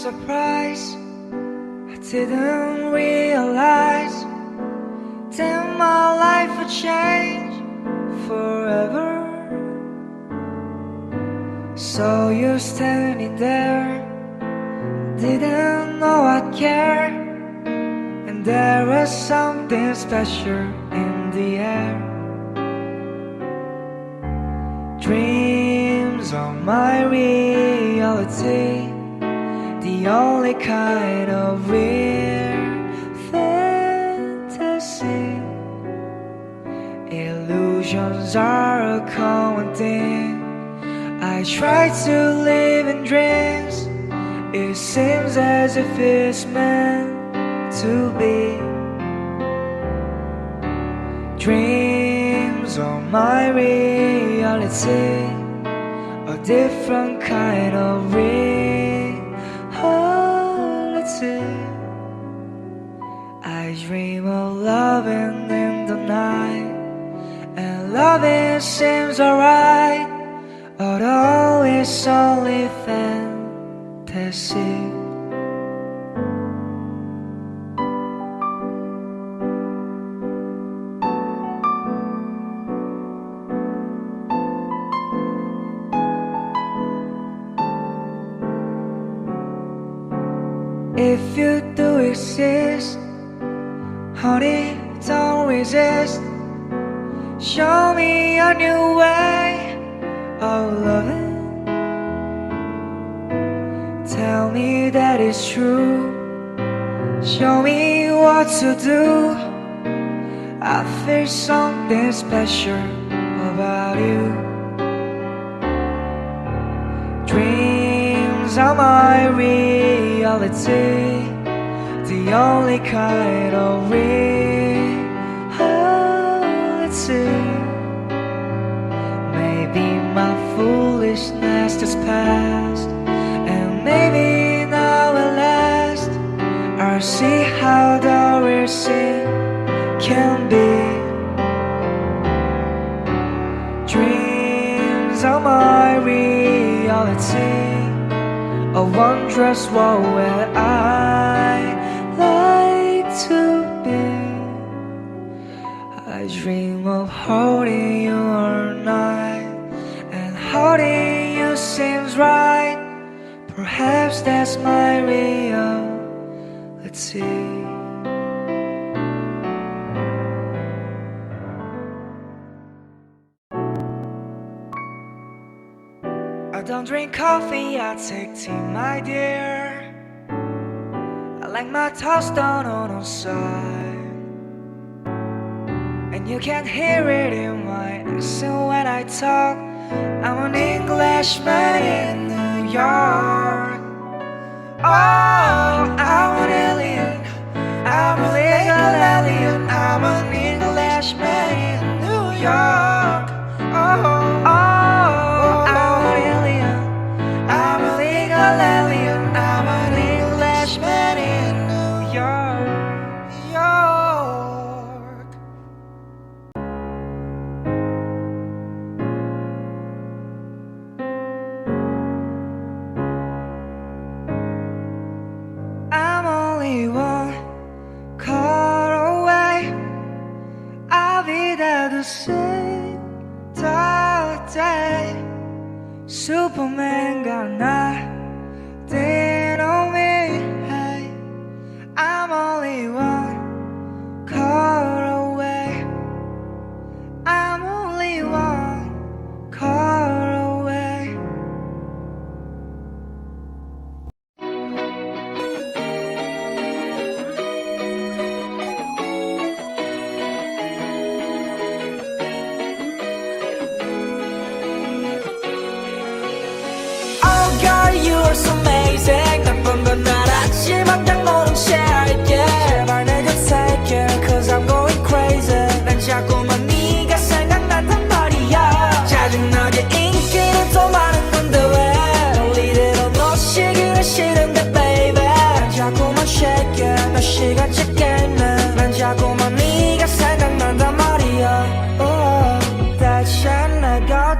surprise. I didn't realize that my life would change forever. So you're standing there, didn't know I'd care, and there was something special in the air. Dreams are my reality, the only kind of real fantasy. Illusions are a common thing. I try to live in dreams. It seems as if it's meant to be. Dreams are my reality, a different kind of reality. Loving in the night, and loving seems alright, although it's only fantasy. To do. I feel something special about you. Dreams are my reality, the only kind of reality. Maybe my foolishness is past, See how the real sin can be. Dreams are my reality, a wondrous world where I like to be. I dream of holding you night, and holding you seems right. Perhaps that's my reality. I don't drink coffee, I take tea, my dear. I like my toast done on one side. And you can hear it in my accent when I talk. I'm an Englishman in New York. Oh, an alien. I'm a legal alien. I'm an Englishman in New York.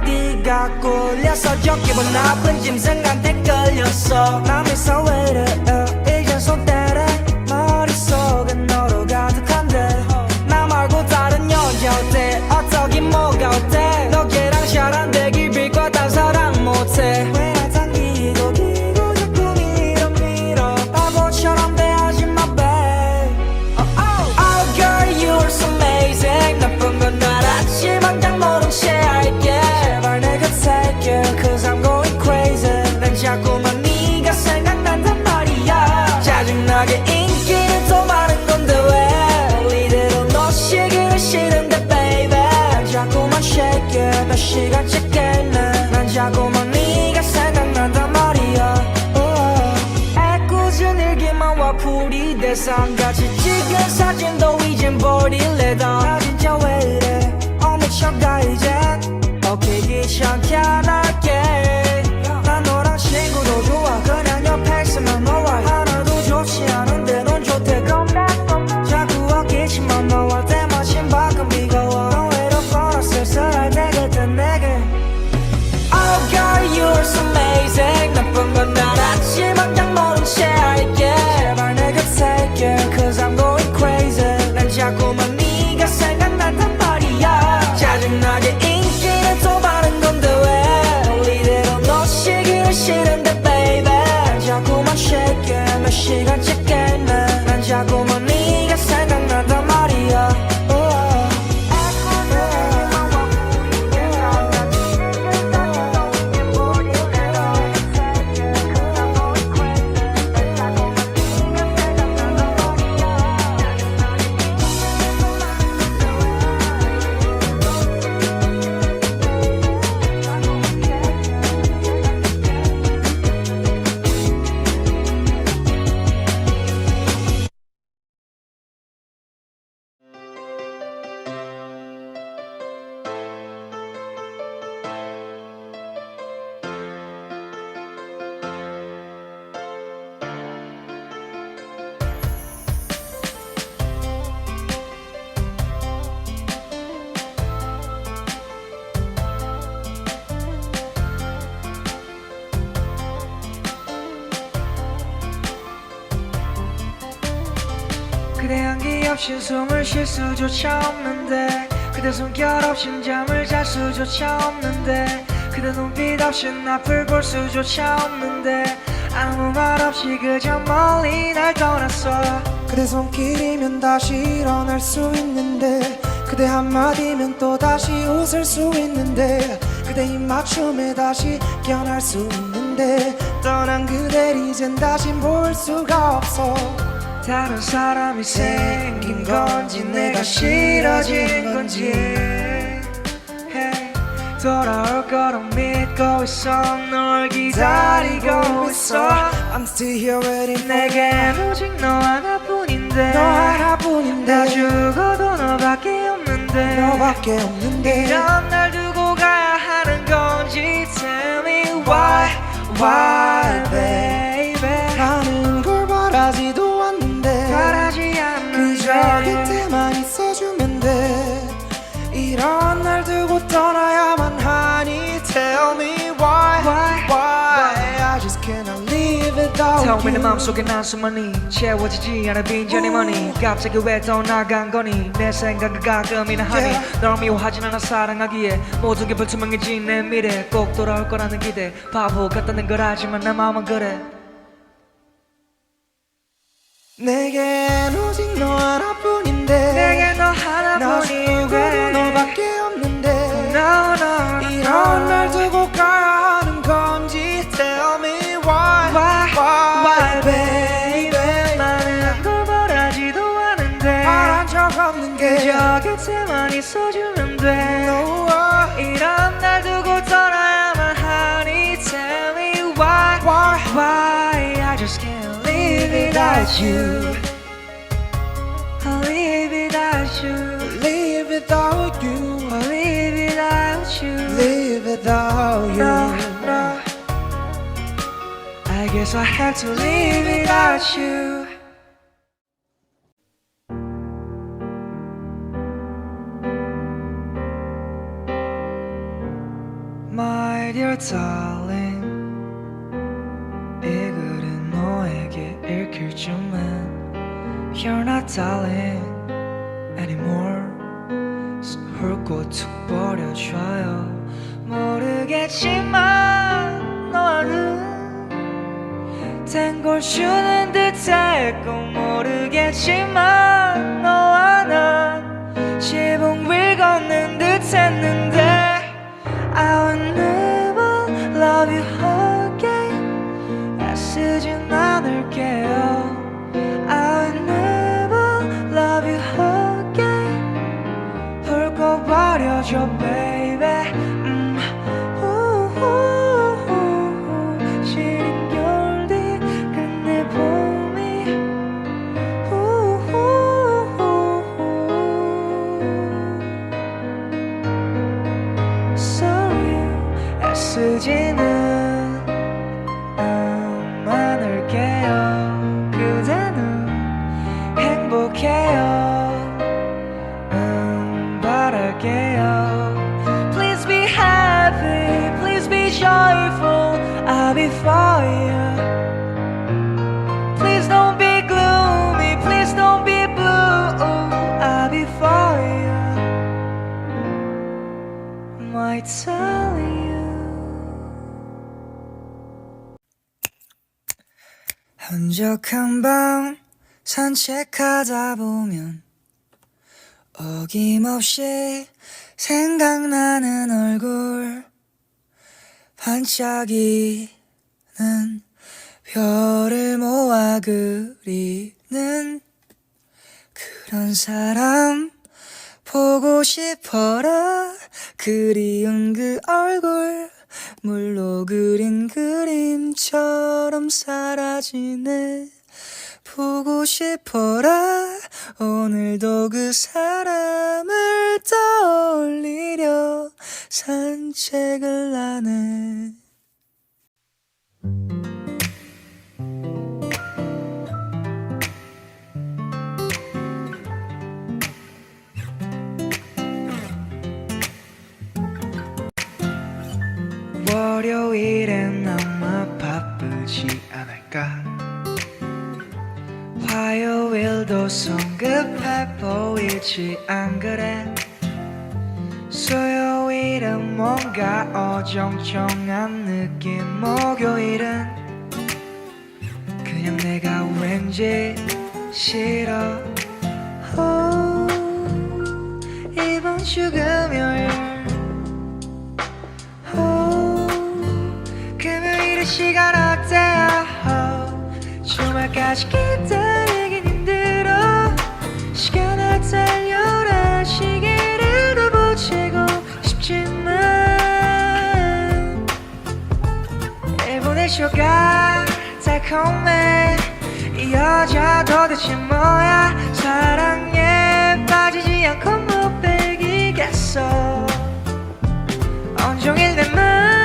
내가 어디가 꿀려서 저 기분 나쁜 짐승한테 끌렸어 몇 시간째 깼나 난 자고만 뭐 네가 생각난다 말이야. 어, 어. 애꿎은 일기만 와 풀이 대상같이 없인 숨을 쉴 수조차 없는데 그대 손결 없인 잠을 잘 수조차 없는데 그대 눈빛 없인 앞을 볼 수조차 없는데 아무 말 없이 그저 멀리 날 떠났어. 그대 손길이면 다시 일어날 수 있는데 그대 한마디면 또 다시 웃을 수 있는데 그대 입맞춤에 다시 깨어날 수 있는데 떠난 그댈 이젠 다시 볼 수가 없어 다른 사람이 생긴 건지 내가 싫어진 건지. Hey, 돌아올 거로 믿고 있어. 널 기다리고 있어. I'm still here waiting 내겐 오직 너 하나뿐인데. 너 하나뿐인데. 나 죽어도 너밖에 없는데. 너밖에 없는데. 이런 날 두고 가야 하는 건지. Tell me why why baby 않는데 곁에만 있어주면 돼. 이런 날 두고 떠나야만 하니 Tell me why Why? Why? I just cannot live without Tell me 내 you. 마음속에 난수만이 채워지지 않은 빈잔이 머니. 갑자기 왜 떠나간 거니? 내 생각을 가끔이나 하니. 널 미워하진 않아 사랑하기에 모든 게 불투명해진 내 미래. 꼭 돌아올 거라는 기대. 바보 같다는 걸 알지만 내 마음은 그래 내겐 오직 너 하나뿐인데. 내게 너 하나뿐인데. 너밖에 없는데. No no 이런 날 두고 가야 하는 건지 Tell me why. Why? Why baby? 나는 걸 바라지도 않은데. 적 없는 게 그저 곁에만 있어주면 돼. No 이런 날 두고 떠나 without you. I'll live without you. Live without you. I'll live without you. Live without you. No, no I guess I have to live without you. My dear darling You're not darling anymore So 훑고 툭 버려줘요 모르겠지만 너는 된걸 주는 듯했고 모르겠지만 너와 난 지붕 위 걷는 듯 했는데 I will never love you again 애쓰진 않을게요 산책하다 보면 어김없이 생각나는 얼굴. 반짝이는 별을 모아 그리는 그런 사람 보고 싶어라. 그리운 그 얼굴 물로 그린 그림처럼 사라지네 보고 싶어라. 오늘도 그 사람을 떠올리려 산책을 하네 월요일엔 보이지 안 그래? 수요일은 뭔가 어정쩡한 느낌. 목요일은 그냥 내가 왠지 싫어. 오, 이번 주 금요일. 오, 금요일의 시간 어때요? 오, 주말까지 기다리 쇼가 달콤해. 이 여자 도대체 뭐야? 사랑에 빠지지 않고 못 빼기겠어. 온종일 내마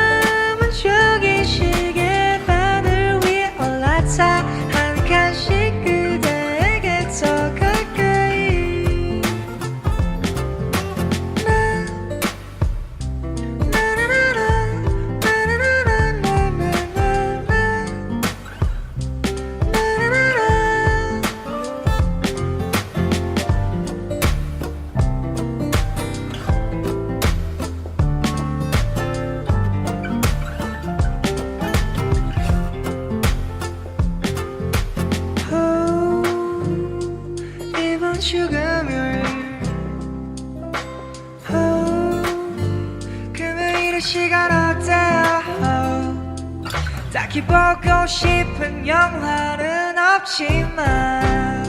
없지만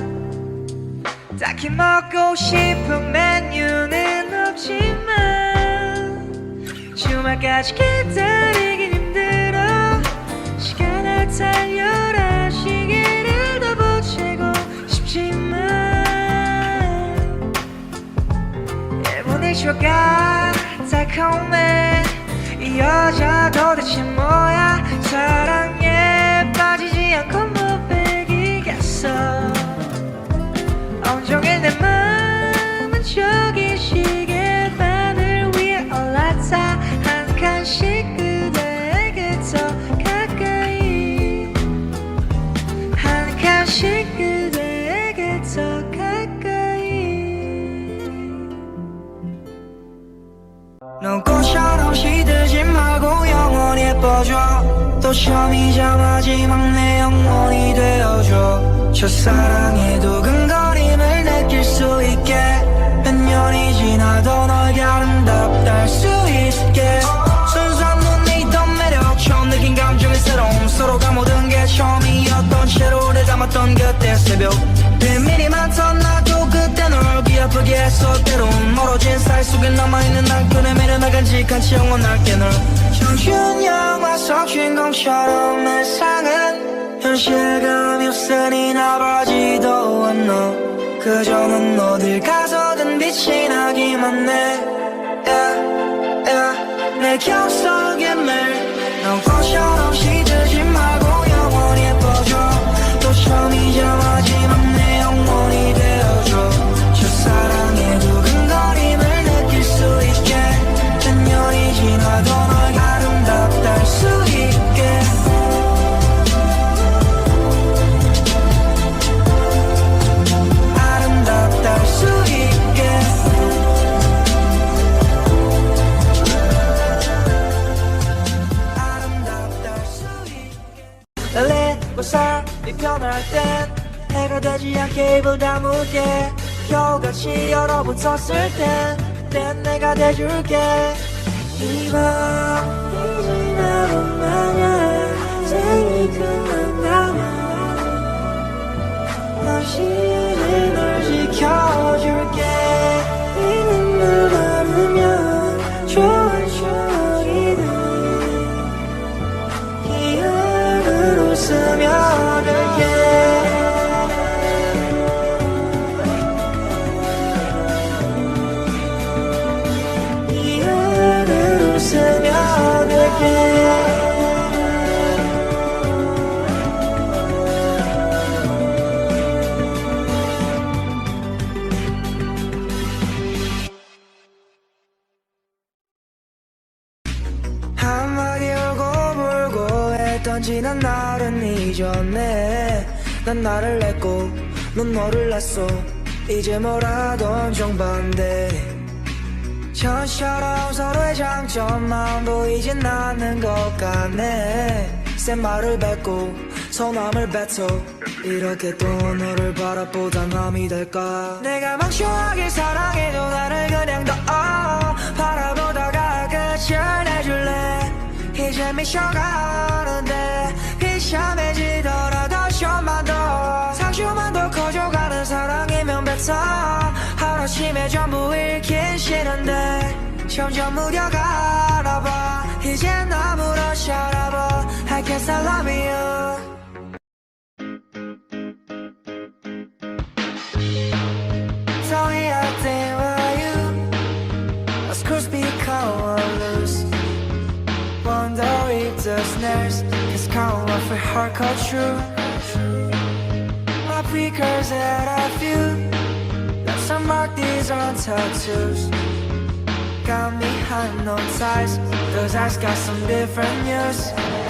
딱히 먹고 싶은 메뉴는 없지만 주말까지 기다리긴 힘들어. 시간을 달려라. 시계를 더 보채고 싶지만 일본의 쇼가 달콤해 이 여자 도대체 뭐야? 사랑에 빠지지 않고 못 빼기겠어. 온종일 내 마음은 저기 시계 바늘 위에 올라타. 한 칸씩 그대에게 더 가까이. 한 칸씩 그대에게 더 가까이. 너꽃처럼 시들지 말고 영원히 예뻐져 또 처음이자 마지막 내 영혼이 되어줘 첫사랑의 두근거림을 느낄 수 있게. 몇 년이 지나도 널 아름답다 할수 있게. 순수한 눈에 있던 매력 처음 느낀 감정의 새로움. 서로가 모든 게 처음이었던 채로 오래 담았던 그때 새벽. 비밀이 많던 나도 그때 널 귀아프게 했어 때론 멀어진 사이 속에 남아있는 남편의 매력 나 간직한 채 영원할게 널. 청춘 영화 속 주인공처럼 내 상은 현실감이 없으니 나바지도 않아 그저 넌 어딜 가서든 빛이 나기만 해 yeah, yeah. 내 기억 속에 매일 넌 꽃처럼 시 얼어붙었을 땐 그땐 내가 돼줄게. 이밤 했던 지난 날은 잊었네. 난 나를 냈고 넌 너를 냈어. 이제 뭐라던 정반대. 전처럼 서로의 장점만 보이진 않는 것 같네. 센 말을 뱉고 소남을 뱉어. 이렇게 또 너를 바라보다 남이 될까? 내가 멍청하게 사랑해도 나를 그냥 더 어, 바라보다가 끝을 내줄래 이제 미쳐가는데 비참해지더라도 좀만 더. 상처만 더 커져가는 사랑이면 뱉어 하루아침에 전부 잃긴 싫은데 점점 무뎌가나 봐 our culture. My peakers that I feel. left some mark these on tattoos. Got me high, no ties, those eyes got some different news.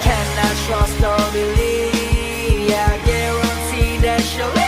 Can I trust or believe? I guarantee that you'll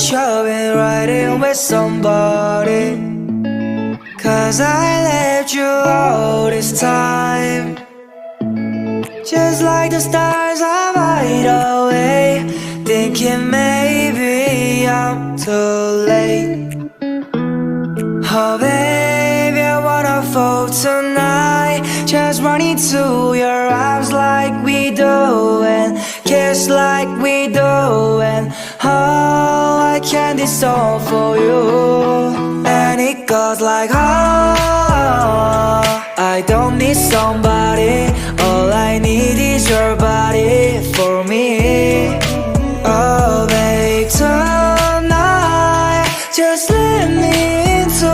you've been riding with somebody. Cause I left you all this time. Just like the stars, I ride away. Thinking maybe I'm too late. Oh, baby, I wanna fall tonight. Just run into your arms like we do, and kiss like we do, and oh, I can't do so for you. And it goes like, oh, I don't need somebody. All I need is your body for me. Oh, babe, tonight, just let me into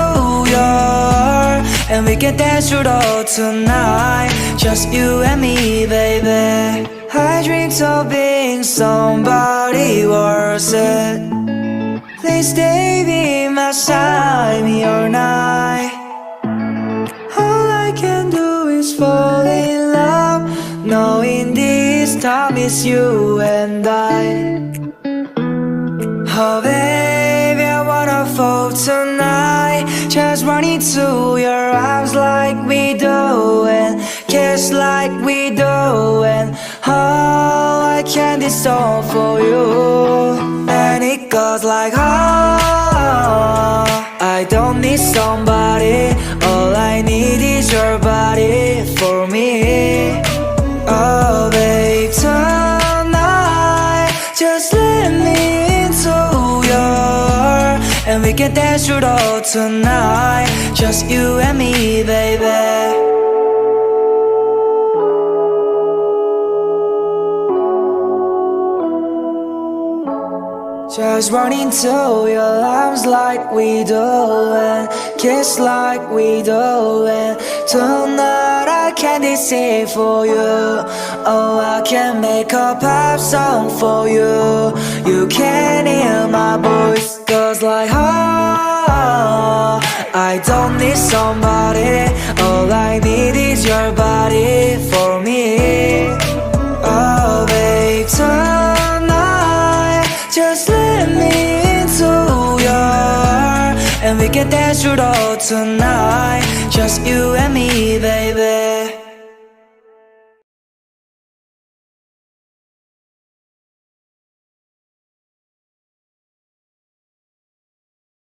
your and we can dance through all tonight. Just you and me, baby. I dreamed of being somebody worth it. Please stay be my side, or night. All I can do is fall in love, knowing this time is you and I. Oh baby, I wanna fall tonight. Just run into your arms like we do, and kiss like we do, and oh, I can this all for you. Goes like oh, I don't need somebody. All I need is your body for me. Oh, babe, tonight, just let me into your and we can dance through whole tonight. Just you and me, baby. Run into your arms like we do and kiss like we do and tonight I can't deceive for you. Oh, I can make a pop song for you. You can hear my voice goes like oh, I don't need somebody. All I need is your body for me. Oh, babe, through the whole tonight. Just you and me, baby.